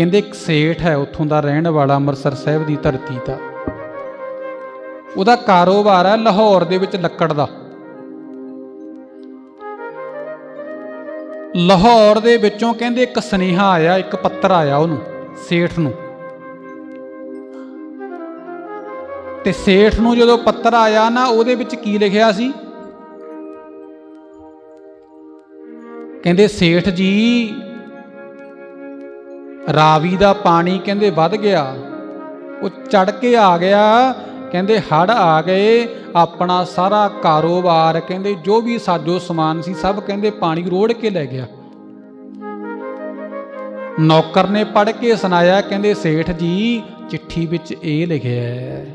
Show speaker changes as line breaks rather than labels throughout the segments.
ਕਹਿੰਦੇ ਇੱਕ ਸੇਠ ਹੈ, ਉੱਥੋਂ ਦਾ ਰਹਿਣ ਵਾਲਾ ਅੰਮ੍ਰਿਤਸਰ ਸਾਹਿਬ ਦੀ ਧਰਤੀ ਦਾ। ਉਹਦਾ ਕਾਰੋਬਾਰ ਹੈ ਲਾਹੌਰ ਦੇ ਵਿੱਚ ਲੱਕੜ ਦਾ। ਲਾਹੌਰ ਦੇ ਵਿੱਚੋਂ ਕਹਿੰਦੇ ਇੱਕ ਸਨੇਹਾ ਆਇਆ, ਇੱਕ ਪੱਤਰ ਆਇਆ ਉਹਨੂੰ, ਸੇਠ ਨੂੰ। ਤੇ ਸੇਠ ਨੂੰ ਜਦੋਂ ਪੱਤਰ ਆਇਆ ਨਾ, ਉਹਦੇ ਵਿੱਚ ਕੀ ਲਿਖਿਆ ਸੀ? ਕਹਿੰਦੇ, ਸੇਠ ਜੀ ਰਾਵੀ ਦਾ ਪਾਣੀ ਕਹਿੰਦੇ ਵੱਧ ਗਿਆ। ਉਹ ਚੜ ਕੇ ਆ ਗਿਆ, ਕਹਿੰਦੇ ਹੜ ਆ ਗਏ, ਆਪਣਾ ਸਾਰਾ ਕਾਰੋਬਾਰ ਕਹਿੰਦੇ ਜੋ ਵੀ ਸਾਜੋ ਸਮਾਨ ਸੀ ਸਭ ਕਹਿੰਦੇ ਪਾਣੀ ਰੋੜ ਕੇ ਲੈ ਗਿਆ। ਨੌਕਰ ਨੇ ਪੜ ਕੇ ਸੁਣਾਇਆ, ਕਹਿੰਦੇ ਸੇਠ ਜੀ, ਚਿੱਠੀ ਵਿੱਚ ਇਹ ਲਿਖਿਆ ਹੈ,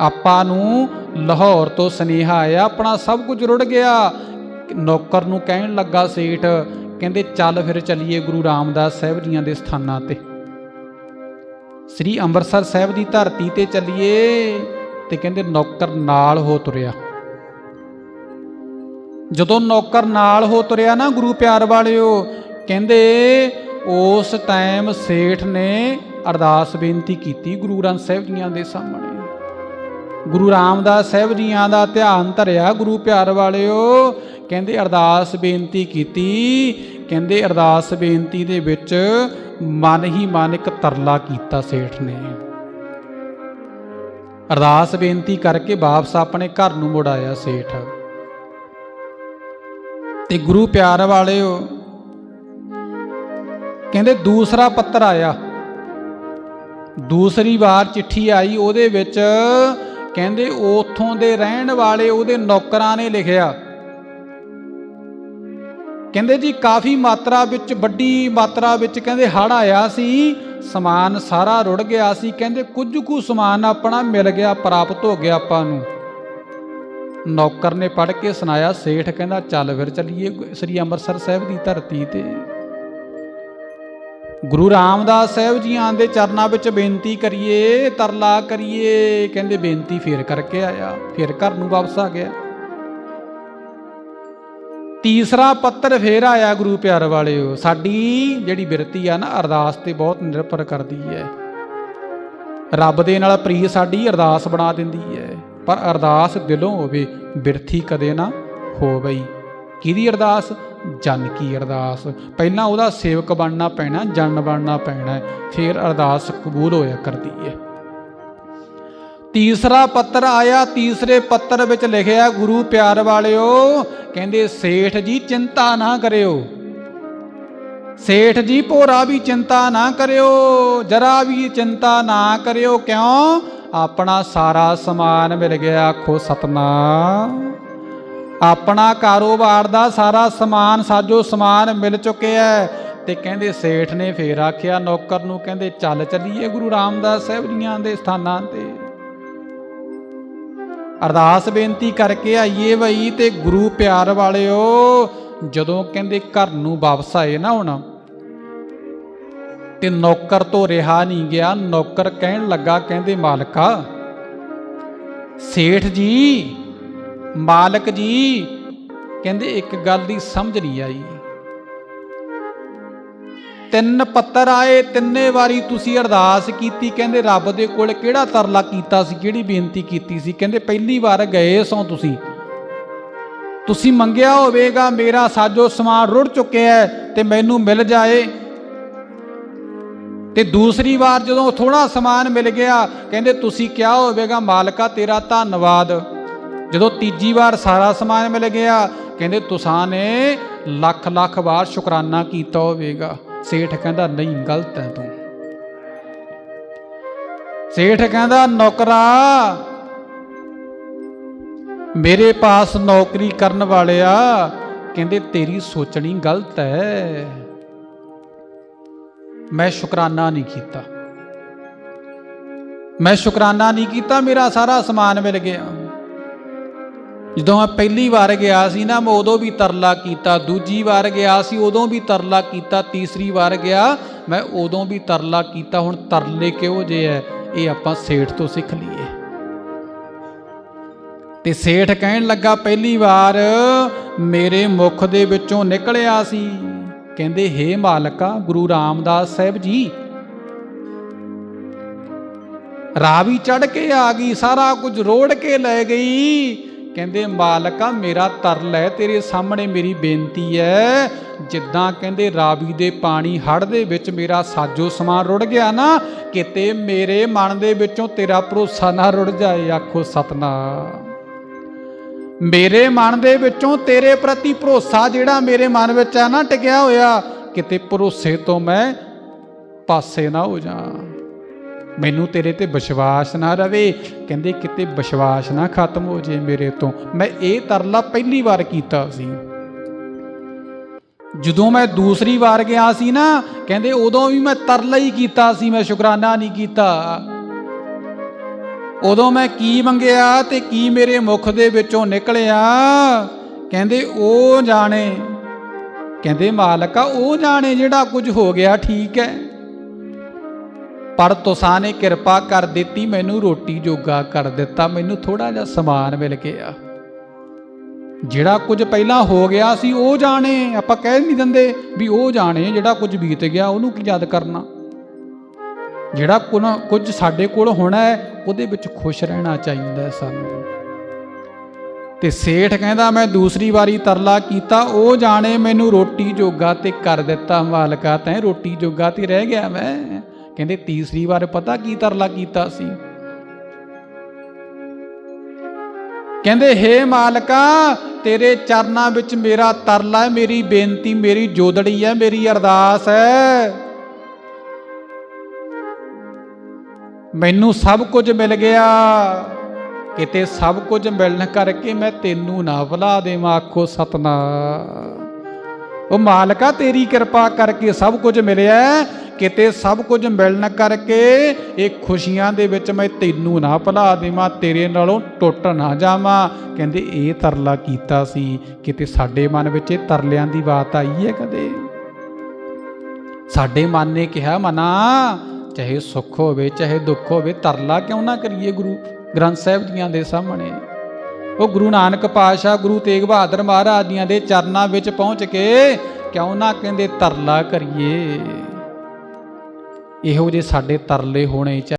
ਆਪਾਂ ਨੂੰ ਲਾਹੌਰ ਤੋਂ ਸਨੇਹਾ ਆਇਆ, ਆਪਣਾ ਸਭ ਕੁਝ ਰੁੜ ਗਿਆ। ਨੌਕਰ ਨੂੰ ਕਹਿਣ ਲੱਗਾ ਸੇਠ ਕਹਿੰਦੇ, ਚੱਲ ਫਿਰ ਚੱਲੀਏ ਗੁਰੂ ਰਾਮਦਾਸ ਸਾਹਿਬ ਜੀਆਂ ਦੇ ਸਥਾਨਾਂ ਤੇ। ਸ੍ਰੀ ਅੰਮ੍ਰਿਤਸਰ ਸਾਹਿਬ ਦੀ ਧਰਤੀ ਤੇ ਚੱਲੀਏ ਤੇ ਕਹਿੰਦੇ, ਨੌਕਰ ਨਾਲ ਹੋ ਤੁਰਿਆ। ਜਦੋਂ ਨੌਕਰ ਨਾਲ ਹੋ ਤੁਰਿਆ ਨਾ ਗੁਰੂ ਪਿਆਰ ਵਾਲਿਓ, ਕਹਿੰਦੇ, ਉਸ ਟਾਈਮ ਸੇਠ ਨੇ ਅਰਦਾਸ ਬੇਨਤੀ ਕੀਤੀ ਗੁਰੂ ਗ੍ਰੰਥ ਸਾਹਿਬ ਜੀਆਂ ਦੇ ਸਾਹਮਣੇ। ਗੁਰੂ ਰਾਮਦਾਸ ਸਾਹਿਬ ਜੀਆਂ ਦਾ ਧਿਆਨ ਧਰਿਆ, ਗੁਰੂ ਪਿਆਰ ਵਾਲਿਓ। ਕਹਿੰਦੇ ਅਰਦਾਸ ਬੇਨਤੀ ਕੀਤੀ। ਕਹਿੰਦੇ ਅਰਦਾਸ ਬੇਨਤੀ ਦੇ ਵਿੱਚ ਮਨ ਹੀ ਮਨ ਇੱਕ ਤਰਲਾ ਕੀਤਾ ਸੇਠ ਨੇ। ਅਰਦਾਸ ਬੇਨਤੀ ਕਰਕੇ ਵਾਪਸ ਆਪਣੇ ਘਰ ਨੂੰ ਮੁੜ ਆਇਆ ਸੇਠ। ਤੇ ਗੁਰੂ ਪਿਆਰ ਵਾਲਿਓ, ਕਹਿੰਦੇ ਦੂਸਰਾ ਪੱਤਰ ਆਇਆ। ਦੂਸਰੀ ਵਾਰ ਚਿੱਠੀ ਆਈ, ਉਹਦੇ ਵਿੱਚ ਕਹਿੰਦੇ ਉਥੋਂ ਦੇ ਰਹਿਣ ਵਾਲੇ ਉਹਦੇ ਨੌਕਰਾਂ ਨੇ ਲਿਖਿਆ। ਕਹਿੰਦੇ ਜੀ ਕਾਫੀ ਮਾਤਰਾ ਵਿੱਚ, ਵੱਡੀ ਮਾਤਰਾ ਵਿੱਚ ਕਹਿੰਦੇ ਹੜ ਆਇਆ ਸੀ, ਸਮਾਨ ਸਾਰਾ ਰੁੜ ਗਿਆ ਸੀ। ਕਹਿੰਦੇ ਕੁਝ ਕੁ ਸਮਾਨ ਆਪਣਾ ਮਿਲ ਗਿਆ, ਪ੍ਰਾਪਤ ਹੋ ਗਿਆ ਆਪਾਂ ਨੂੰ। ਨੌਕਰ ਨੇ ਪੜ ਕੇ ਸੁਣਾਇਆ, ਸੇਠ ਕਹਿੰਦਾ, ਚੱਲ ਫਿਰ ਚੱਲੀਏ ਸ੍ਰੀ ਅੰਮ੍ਰਿਤਸਰ ਸਾਹਿਬ ਦੀ ਧਰਤੀ ਤੇ। ਗੁਰੂ ਰਾਮਦਾਸ ਸਾਹਿਬ ਜੀਆਂ ਦੇ ਚਰਨਾਂ ਵਿੱਚ ਬੇਨਤੀ ਕਰੀਏ, ਤਰਲਾ ਕਰੀਏ। ਕਹਿੰਦੇ ਬੇਨਤੀ ਫੇਰ ਕਰਕੇ ਆਇਆ, ਫਿਰ ਘਰ ਨੂੰ ਵਾਪਸ ਆ ਗਿਆ। ਤੀਸਰਾ ਪੱਤਰ ਫੇਰ ਆਇਆ ਗੁਰੂ ਪਿਆਰ ਵਾਲਿਓ, ਸਾਡੀ ਜਿਹੜੀ ਬਿਰਤੀ ਆ ਨਾ, ਅਰਦਾਸ ਤੇ ਬਹੁਤ ਨਿਰਭਰ ਕਰਦੀ ਹੈ ਰੱਬ ਦੇ ਨਾਲ ਪ੍ਰੀ ਸਾਡੀ ਅਰਦਾਸ ਬਣਾ ਦਿੰਦੀ ਹੈ ਪਰ ਅਰਦਾਸ ਦਿਲੋਂ ਹੋਵੇ, ਬਿਰਥੀ ਕਦੇ ਨਾ ਹੋਵੇ ਕਿਹਦੀ ਅਰਦਾਸ? ਜਨ ਕੀ ਅਰਦਾਸ। ਪਹਿਲਾਂ ਉਹਦਾ ਸੇਵਕ ਬਣਨਾ ਪੈਣਾ, ਜਨ ਬਣਨਾ ਪੈਣਾ ਫਿਰ ਅਰਦਾਸ ਕਬੂਲ ਹੋਇਆ ਕਰਦੀ ਹੈ। ਤੀਸਰਾ ਪੱਤਰ ਆਇਆ, ਤੀਸਰੇ ਪੱਤਰ ਵਿੱਚ ਲਿਖਿਆ, ਗੁਰੂ ਪਿਆਰ ਵਾਲਿਓ, ਕਹਿੰਦੇ, ਸੇਠ ਜੀ, ਚਿੰਤਾ ਨਾ ਕਰਿਓ। ਸੇਠ ਜੀ, ਭੋਰਾ ਵੀ ਚਿੰਤਾ ਨਾ ਕਰਿਓ, ਜਰਾ ਵੀ ਚਿੰਤਾ ਨਾ ਕਰਿਓ, ਕਿਉਂ? ਆਪਣਾ ਸਾਰਾ ਸਮਾਨ ਮਿਲ ਗਿਆ, ਆਖੋ, ਸਤਨਾਮ। ਆਪਣਾ ਕਾਰੋਬਾਰ ਦਾ ਸਾਰਾ ਸਮਾਨ, ਸਾਜੋ ਸਮਾਨ ਮਿਲ ਚੁੱਕਿਆ ਤੇ ਕਹਿੰਦੇ ਸੇਠ ਨੇ ਫੇਰ ਆਖਿਆ, ਨੌਕਰ ਨੂੰ ਕਹਿੰਦੇ, ਚੱਲ ਚੱਲੀਏ ਗੁਰੂ ਰਾਮਦਾਸ ਸਾਹਿਬ ਜੀਆਂ ਦੇ ਸਥਾਨਾਂ ਤੇ। ਅਰਦਾਸ ਬੇਨਤੀ ਕਰਕੇ ਆਈਏ ਬਈ ਤੇ ਗੁਰੂ ਪਿਆਰ ਵਾਲਿਓ, ਜਦੋਂ ਕਹਿੰਦੇ ਘਰ ਨੂੰ ਵਾਪਸ ਆਏ ਨਾ ਹੁਣ, ਤੇ ਨੌਕਰ ਤੋਂ ਰਿਹਾ ਨਹੀਂ ਗਿਆ, ਨੌਕਰ ਕਹਿਣ ਲੱਗਾ, ਕਹਿੰਦੇ, ਮਾਲਕਾ, ਸੇਠ ਜੀ ਮਾਲਕ ਜੀ, ਕਹਿੰਦੇ ਇੱਕ ਗੱਲ ਦੀ ਸਮਝ ਨਹੀਂ ਆਈ। ਤਿੰਨ ਪੱਤਰ ਆਏ, ਤਿੰਨੇ ਵਾਰੀ ਤੁਸੀਂ ਅਰਦਾਸ ਕੀਤੀ, ਕਹਿੰਦੇ ਰੱਬ ਦੇ ਕੋਲ ਕਿਹੜਾ ਤਰਲਾ ਕੀਤਾ ਸੀ, ਕਿਹੜੀ ਬੇਨਤੀ ਕੀਤੀ ਸੀ? ਕਹਿੰਦੇ ਪਹਿਲੀ ਵਾਰ ਗਏ ਸੋ ਤੁਸੀਂ। ਤੁਸੀਂ ਮੰਗਿਆ ਹੋਵੇਗਾ, ਮੇਰਾ ਸਾਜੋ ਸਮਾਨ ਰੁੜ ਚੁੱਕਿਆ ਹੈ ਤੇ ਮੈਨੂੰ ਮਿਲ ਜਾਏ। ਤੇ ਦੂਸਰੀ ਵਾਰ ਜਦੋਂ ਥੋੜਾ ਸਮਾਨ ਮਿਲ ਗਿਆ, ਕਹਿੰਦੇ ਤੁਸੀਂ ਕਿਹਾ ਹੋਵੇਗਾ, ਮਾਲਕਾ ਤੇਰਾ ਧੰਨਵਾਦ। ਜਦੋਂ ਤੀਜੀ ਵਾਰ ਸਾਰਾ ਸਮਾਨ ਮਿਲ ਗਿਆ, ਕਹਿੰਦੇ ਤੁਸਾਂ ਨੇ ਲੱਖ ਲੱਖ ਵਾਰ ਸ਼ੁਕਰਾਨਾ ਕੀਤਾ ਹੋਵੇਗਾ। ਸੇਠ ਕਹਿੰਦਾ, ਨਹੀਂ, ਗਲਤ ਹੈ ਤੂੰ। ਸੇਠ ਕਹਿੰਦਾ, ਨੌਕਰਾ, ਮੇਰੇ ਪਾਸ ਨੌਕਰੀ ਕਰਨ ਵਾਲਿਆ, ਕਹਿੰਦੇ ਤੇਰੀ ਸੋਚਣੀ ਗਲਤ ਹੈ। ਮੈਂ ਸ਼ੁਕਰਾਨਾ ਨਹੀਂ ਕੀਤਾ। ਮੈਂ ਸ਼ੁਕਰਾਨਾ ਨਹੀਂ ਕੀਤਾ, ਮੇਰਾ ਸਾਰਾ ਸਮਾਨ ਮਿਲ ਗਿਆ। ਜਦੋਂ ਮੈਂ ਪਹਿਲੀ ਵਾਰ ਗਿਆ ਸੀ ਨਾ, ਮੈਂ ਉਦੋਂ ਵੀ ਤਰਲਾ ਕੀਤਾ, ਦੂਜੀ ਵਾਰ ਗਿਆ ਸੀ, ਉਦੋਂ ਵੀ ਤਰਲਾ ਕੀਤਾ, ਤੀਸਰੀ ਵਾਰ ਗਿਆ, ਮੈਂ ਉਦੋਂ ਵੀ ਤਰਲਾ ਕੀਤਾ, ਹੁਣ ਤਰਲੇ ਕਿਉਂ ਜੇ ਹੈ ਇਹ ਆਪਾਂ ਸੇਠ ਤੋਂ ਸਿੱਖ ਲਈਏ। ਤੇ ਸੇਠ ਕਹਿਣ ਲੱਗਾ, ਪਹਿਲੀ ਵਾਰ ਮੇਰੇ ਮੁਖ ਦੇ ਵਿੱਚੋਂ ਨਿਕਲਿਆ ਸੀ। ਕਹਿੰਦੇ, ਹੇ ਮਾਲਕਾ, ਗੁਰੂ ਰਾਮਦਾਸ ਸਾਹਿਬ ਜੀ, ਰਾਵੀ ਚੜ ਕੇ ਆ ਗਈ, ਸਾਰਾ ਕੁਝ ਰੋੜ ਕੇ ਲੈ ਗਈ। ਕਹਿੰਦੇ, ਮਾਲਕਾ, ਮੇਰਾ ਤਰਲ ਹੈ ਤੇਰੇ ਸਾਹਮਣੇ ਮੇਰੀ ਬੇਨਤੀ ਹੈ ਜਿੱਦਾਂ ਕਹਿੰਦੇ, ਰਾਵੀ ਦੇ ਪਾਣੀ ਹੜ ਦੇ ਵਿੱਚ ਮੇਰਾ ਸਾਜੋ ਸਮਾਨ ਰੁੜ ਗਿਆ ਨਾ, ਕਿਤੇ ਮੇਰੇ ਮਨ ਦੇ ਵਿੱਚੋਂ ਤੇਰਾ ਭਰੋਸਾ ਨਾ ਰੁੜ ਜਾਏ, ਆਖੋ ਸਤਨਾਮ। ਮੇਰੇ ਮਨ ਦੇ ਵਿੱਚੋਂ ਤੇਰੇ ਪ੍ਰਤੀ ਭਰੋਸਾ ਜਿਹੜਾ ਮੇਰੇ ਮਨ ਵਿੱਚ ਆ ਨਾ, ਟਿਕਿਆ ਹੋਇਆ, ਕਿਤੇ ਭਰੋਸੇ ਤੋਂ ਮੈਂ ਪਾਸੇ ਨਾ ਹੋ ਜਾ। ਮੈਨੂੰ ਤੇਰੇ ਤੇ ਵਿਸ਼ਵਾਸ ਨਾ ਰਵੇ। ਕਹਿੰਦੇ, ਕਿਤੇ ਵਿਸ਼ਵਾਸ ਨਾ ਖਤਮ ਹੋ ਜੇ ਮੇਰੇ ਤੋਂ। ਮੈਂ ਇਹ ਤਰਲਾ ਪਹਿਲੀ ਵਾਰ ਕੀਤਾ ਸੀ। ਜਦੋਂ ਮੈਂ ਦੂਸਰੀ ਵਾਰ ਗਿਆ ਸੀ ਨਾ, ਕਹਿੰਦੇ, ਉਦੋਂ ਵੀ ਮੈਂ ਤਰਲਾ ਹੀ ਕੀਤਾ ਸੀ, ਮੈਂ ਸ਼ੁਕਰਾਨਾ ਨਹੀਂ ਕੀਤਾ। ਉਦੋਂ ਮੈਂ ਕੀ ਮੰਗਿਆ ਤੇ ਕੀ ਮੇਰੇ ਮੁਖ ਦੇ ਵਿੱਚੋਂ ਨਿਕਲਿਆ? ਕਹਿੰਦੇ, ਉਹ ਜਾਣੇ। ਕਹਿੰਦੇ, ਮਾਲਕਾ, ਉਹ ਜਾਣੇ ਜਿਹੜਾ ਕੁਝ ਹੋ ਗਿਆ ਠੀਕ ਹੈ। ਪਰ ਤੁਸਾਂ ਨੇ ਕਿਰਪਾ ਕਰ ਦਿੱਤੀ, ਮੈਨੂੰ ਰੋਟੀ ਜੋਗਾ ਕਰ ਦਿੱਤਾ, ਮੈਨੂੰ ਥੋੜਾ ਜਿਹਾ ਸਮਾਨ ਮਿਲ ਗਿਆ। ਜਿਹੜਾ ਕੁਝ ਪਹਿਲਾਂ ਹੋ ਗਿਆ ਸੀ, ਉਹ ਜਾਣੇ। ਆਪਾਂ ਕਹਿ ਨਹੀਂ ਦਿੰਦੇ ਵੀ ਉਹ ਜਾਣੇ, ਜਿਹੜਾ ਕੁਝ ਬੀਤ ਗਿਆ, ਉਹਨੂੰ ਕੀ ਯਾਦ ਕਰਨਾ? ਜਿਹੜਾ ਕੁਨ- ਕੁਝ ਸਾਡੇ ਕੋਲ ਹੋਣਾ ਹੈ, ਉਹਦੇ ਵਿੱਚ ਖੁਸ਼ ਰਹਿਣਾ ਚਾਹੀਦਾ ਹੈ ਸਾਨੂੰ। ਤੇ ਸੇਠ ਕਹਿੰਦਾ, ਮੈਂ ਦੂਸਰੀ ਵਾਰੀ ਤਰਲਾ ਕੀਤਾ, ਉਹ ਜਾਣੇ ਮੈਨੂੰ ਰੋਟੀ ਜੋਗਾ ਤੇ ਕਰ ਦਿੱਤਾ, ਮਾਲਕਾ ਤੈਂ ਰੋਟੀ ਜੋਗਾ ਤੇ ਰਹਿ ਗਿਆ ਮੈਂ। ਕਹਿੰਦੇ ਤੀਸਰੀ ਵਾਰ ਪਤਾ ਕੀ ਤਰਲਾ ਕੀਤਾ ਸੀ? ਕਹਿੰਦੇ, ਹੇ ਮਾਲਕਾ, ਤੇਰੇ ਚਰਨਾਂ ਵਿੱਚ ਮੇਰਾ ਤਰਲਾ ਹੈ, ਮੇਰੀ ਬੇਨਤੀ, ਮੇਰੀ ਜੋਦੜੀ ਹੈ, ਮੇਰੀ ਅਰਦਾਸ ਹੈ। ਮੈਨੂੰ ਸਭ ਕੁਝ ਮਿਲ ਗਿਆ। ਕਿਤੇ ਸਭ ਕੁਝ ਮਿਲਣ ਕਰਕੇ ਮੈਂ ਤੈਨੂੰ ਨਾ ਭੁਲਾ ਦੇਵਾਂ, ਆਖੋ ਸਤਨਾ ਉਹ ਮਾਲਕਾ, ਤੇਰੀ ਕਿਰਪਾ ਕਰਕੇ ਸਭ ਕੁਝ ਮਿਲਿਆ ਕਿਤੇ ਸਭ ਕੁਝ ਮਿਲਣ ਕਰਕੇ ਇਹ ਖੁਸ਼ੀਆਂ ਦੇ ਵਿੱਚ ਮੈਂ ਤੈਨੂੰ ਨਾ ਭੁਲਾ ਦੇਵਾਂ, ਤੇਰੇ ਨਾਲੋਂ ਟੁੱਟ ਨਾ ਜਾਵਾਂ। ਕਹਿੰਦੇ, ਇਹ ਤਰਲਾ ਕੀਤਾ ਸੀ। ਕਿਤੇ ਸਾਡੇ ਮਨ ਵਿੱਚ ਇਹ ਤਰਲਿਆਂ ਦੀ ਬਾਤ ਆਈ ਹੈ ਕਦੇ? ਸਾਡੇ ਮਨ ਨੇ ਕਿਹਾ, ਮਨਾ, ਚਾਹੇ ਸੁੱਖ ਹੋਵੇ, ਚਾਹੇ ਦੁੱਖ ਹੋਵੇ, ਤਰਲਾ ਕਿਉਂ ਨਾ ਕਰੀਏ ਗੁਰੂ ਗ੍ਰੰਥ ਸਾਹਿਬ ਜੀਆਂ ਦੇ ਸਾਹਮਣੇ? ਉਹ ਗੁਰੂ ਨਾਨਕ ਪਾਤਸ਼ਾਹ, ਗੁਰੂ ਤੇਗ ਬਹਾਦਰ ਮਹਾਰਾਜ ਜੀਆਂ ਦੇ ਚਰਨਾਂ ਵਿੱਚ ਪਹੁੰਚ ਕੇ ਕਿਉਂ ਨਾ ਕਹਿੰਦੇ, ਤਰਲਾ ਕਰੀਏ? ਇਹੋ ਜੇ ਸਾਡੇ ਤਰਲੇ ਹੋਣੇ ਚਾਹੀਦੇ।